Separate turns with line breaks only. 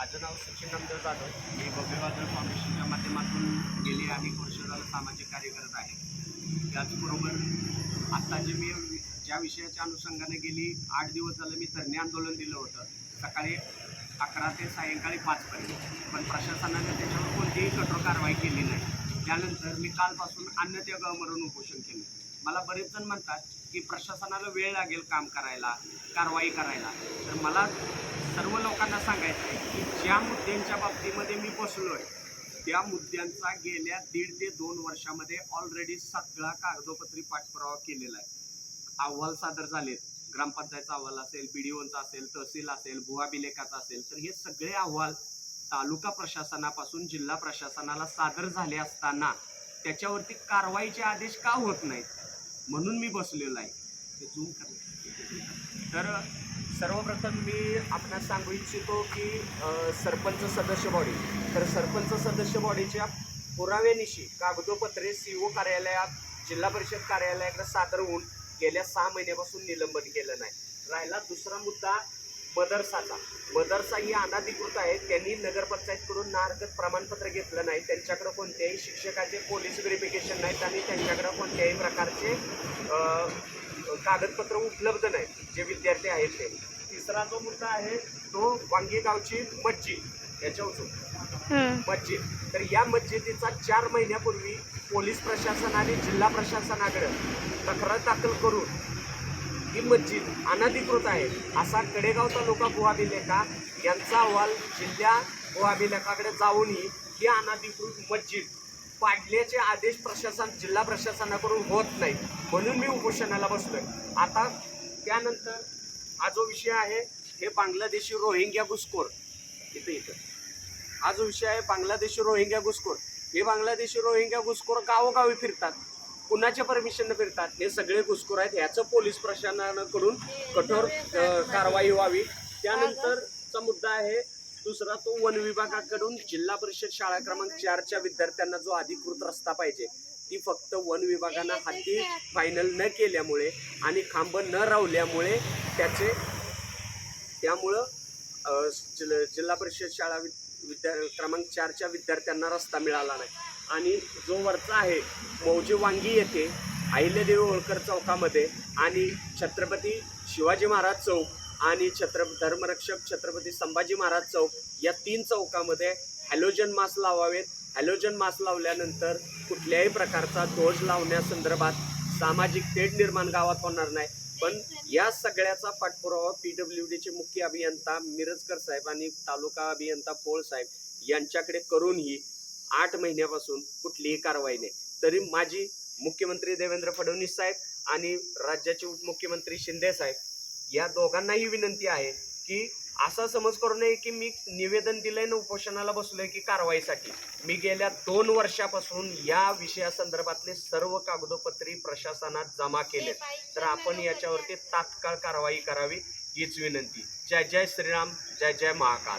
माझं नाव सचिन नामदेव जाधव. मी भव्य वादळ फाउंडेशनच्या माध्यमातून गेले अनेक वर्ष झालं सामाजिक कार्य करत आहे. त्याचबरोबर आत्ता जे मी ज्या विषयाच्या अनुषंगाने गेली आठ दिवस झालं मी धरणे आंदोलन दिलं होतं. सकाळी अकरा ते सायंकाळी पाचपर्यंत पण प्रशासनाने त्याच्यावर कोणतीही कठोर कारवाई केली नाही. त्यानंतर मी कालपासून अन्न मरण उपोषण केलं. मला बरेच जण म्हणतात की प्रशासनाला वेळ लागेल काम करायला कारवाई करायला. तर मला सर्व लोकांना सांगायचं आहे की ज्या मुद्द्यांच्या बाबतीमध्ये मी बसलो आहे त्या मुद्द्यांचा गेल्या दीड ते दोन वर्षामध्ये ऑलरेडी सगळा कागदोपत्री पाठपुरावा केलेला आहे. अहवाल सादर झालेत. ग्रामपंचायतचा अहवाल असेल बी डी ओचा असेल तहसील असेल भुवा बिलेकाचा असेल तर हे सगळे अहवाल तालुका प्रशासनापासून जिल्हा प्रशासनाला सादर झाले असताना त्याच्यावरती कारवाईचे आदेश का होत नाहीत? म्हणून मी बसलेलो आहे. ते झूम कर. तर सर्वप्रथम मी आपणास सांगू इच्छितो की सरपंच सदस्य बॉडी तर सरपंच सदस्य बॉडीच्या पुराव्यानिशी कागदोपत्रे सी ओ कार्यालयात जिल्हा परिषद कार्यालयाकडे सादर होऊन गेल्या सहा महिन्यापासून निलंबन केलं नाही. राहिला दुसरा मुद्दा मदरसाचा. मदरसा ही अनाधिकृत आहे. त्यांनी नगरपंचायतकडून ना हरकत प्रमाणपत्र घेतलं नाही. त्यांच्याकडे कोणत्याही शिक्षकाचे पोलीस व्हेरिफिकेशन नाहीत आणि त्यांच्याकडे कोणत्याही प्रकारचे कागदपत्र उपलब्ध नाहीत जे विद्यार्थी आहेत ते. तिसरा जो मुद्दा आहे तो वांगी गावची मस्जिद याच्या उचून मस्जिद. तर या मस्जिदीचा चार महिन्यापूर्वी पोलीस प्रशासन आणि जिल्हा प्रशासनाकडे तक्रार दाखल करून ही मस्जिद अनधिकृत आहे. असा कडेगाव तालुका बुहाबिलेका यांचा अहवाल जिल्हा बुहाबिलेकाकडे जाऊनही ही अनधिकृत मस्जिद पाडल्याचे आदेश प्रशासन जिल्हा प्रशासनाकडून होत नाही. म्हणून मी उपोषणाला बसलोय. आता त्यानंतर हा जो विषय आहे हे बांगलादेशी रोहिंग्या घुसखोर. इथं इथं. हा जो विषय आहे बांगलादेशी रोहिंग्या घुसखोर. हे बांगलादेशी रोहिंग्या घुसखोर गावोगावी फिरतात. कुणाच्या परमिशननं फिरतात? हे सगळे घुसखोर आहेत. ह्याचं पोलीस प्रशासनाकडून कठोर कारवाई व्हावी. त्यानंतरचा मुद्दा आहे दुसरा तो वन विभागाकडून जिल्हा परिषद शाळा क्रमांक चारच्या विद्यार्थ्यांना जो अधिकृत रस्ता पाहिजे ती फक्त वन विभागानं हाती फायनल न केल्यामुळे आणि खांब न रावल्यामुळे त्याचे त्यामुळं जिल्हा परिषद शाळा वि- विद्या क्रमांक चारच्या विद्यार्थ्यांना रस्ता मिळाला नाही. आणि जो वरचा आहे मौजे वांगी येथे अहिल्यादेवी होळकर चौकामध्ये आणि छत्रपती शिवाजी महाराज चौक आणि छत्र धर्मरक्षक छत्रपती संभाजी महाराज चौक या तीन चौकामध्ये हॅलोजन मास्क लावावेत. हॅलोजन मास्क लावल्यानंतर कुठल्याही प्रकारचा ध्वज लावण्यासंदर्भात सामाजिक तेढ निर्माण गावात होणार नाही. पण या सगळ्याचा पाठपुरावा पी डब्ल्यू डीचे मुख्य अभियंता मिरजकर साहेब आणि तालुका अभियंता पोळ साहेब यांच्याकडे करूनही आठ महिन्यापासून कुठलीही कारवाई नाही. तरी माझी मुख्यमंत्री देवेंद्र फडणवीस साहेब आणि राज्याचे उपमुख्यमंत्री शिंदे साहेब या दोघांनाही विनंती आहे की असा समज करू नये की मी निवेदन दिलंय ना उपोषणाला बसलोय की कारवाईसाठी. मी गेल्या दोन वर्षापासून या विषयासंदर्भातले सर्व कागदोपत्री प्रशासनात जमा केले तर आपण याच्यावरती तात्काळ कारवाई करावी हीच विनंती. जय जय श्रीराम जय जय महाकाल.